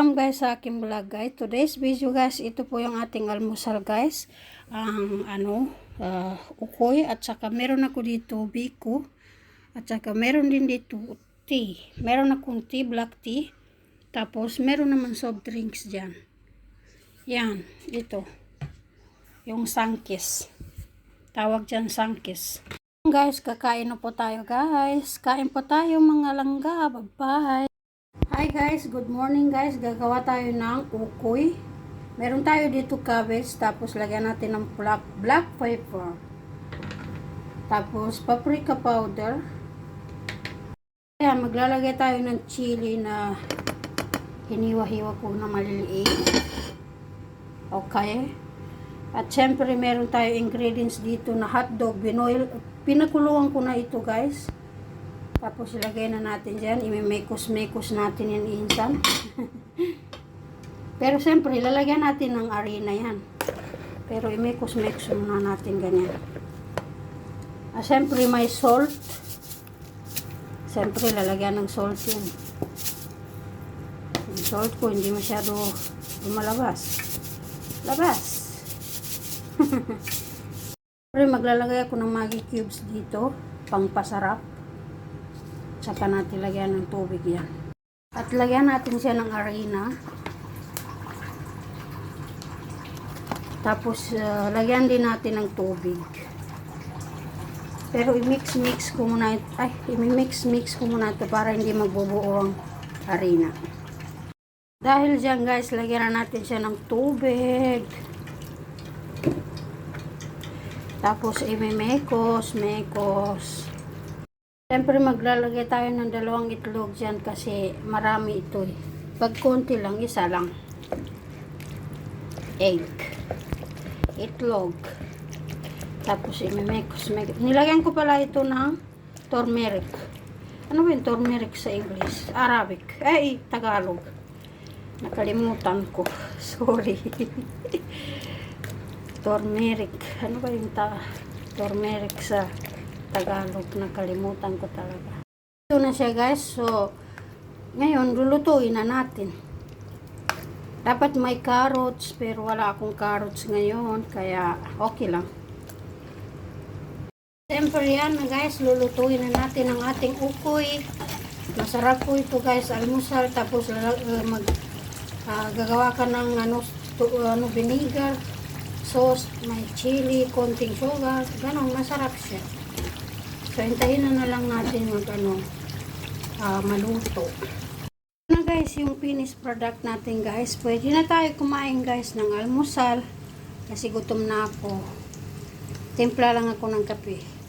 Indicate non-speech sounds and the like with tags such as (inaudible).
guys sa aking vlog guys. Today's video guys, ito po yung ating almusal guys. Ang ano, uh, ukoy at saka meron ako dito biko. At saka meron din dito tea. Meron akong tea, black tea. Tapos meron naman soft drinks dyan. Yan, ito. Yung sangkis. Tawag dyan sangkis. Guys, kakain na po tayo guys. Kain po tayo mga langga. Bye-bye. Guys, good morning guys. Gagawa tayo ng ukoy. Meron tayo dito cabbage, tapos lagyan natin ng black, black pepper. Tapos paprika powder. Ayan, maglalagay tayo ng chili na hiniwa-hiwa ko na maliliit. Okay. At syempre meron tayo ingredients dito na hotdog, binoil. Pinakuluan ko na ito guys. Tapos ilagay na natin dyan. Imimekos-mekos natin yan insan. (laughs) Pero siyempre, lalagyan natin ng arena yan. Pero imekos-mekos muna natin ganyan. Ah, siyempre may salt. Siyempre, lalagyan ng salt yun. Yung salt ko, hindi masyado lumalabas. Labas! (laughs) Siyempre, maglalagay ako ng Maggi cubes dito. Pang Tsaka natin lagyan ng tubig yan. At lagyan natin siya ng arena. Tapos, uh, lagyan din natin ng tubig. Pero i-mix-mix ko muna ito. Ay, i-mix-mix ko muna ito para hindi magbubuo ang arena. Dahil dyan guys, lagyan na natin siya ng tubig. Tapos, i-mekos, mekos. Siyempre, maglalagay tayo ng dalawang itlog dyan kasi marami ito eh. Pag konti lang, isa lang. Egg. Itlog. Tapos, imimekos. Nilagyan ko pala ito ng turmeric. Ano ba yung turmeric sa English? Arabic. Ay, Tagalog. Nakalimutan ko. (laughs) Sorry. (laughs) turmeric. Ano ba yung ta turmeric sa Tagalog? Nakalimutan ko talaga. Ito na siya guys. So, ngayon, lulutuin na natin. Dapat may carrots, pero wala akong carrots ngayon. Kaya, okay lang. Siyempre yan na guys, lulutuin na natin ang ating ukoy. Masarap po ito guys, almusal. Tapos uh, mag, uh, gagawa ka ng ano, to, ano, vinegar, sauce, may chili, konting sugar. Ganon, masarap siya. So, hintayin na lang natin mag ano, uh, maluto. Na guys, yung finished product natin guys. Pwede na tayo kumain guys ng almusal. Kasi gutom na ako. Timpla lang ako ng kape.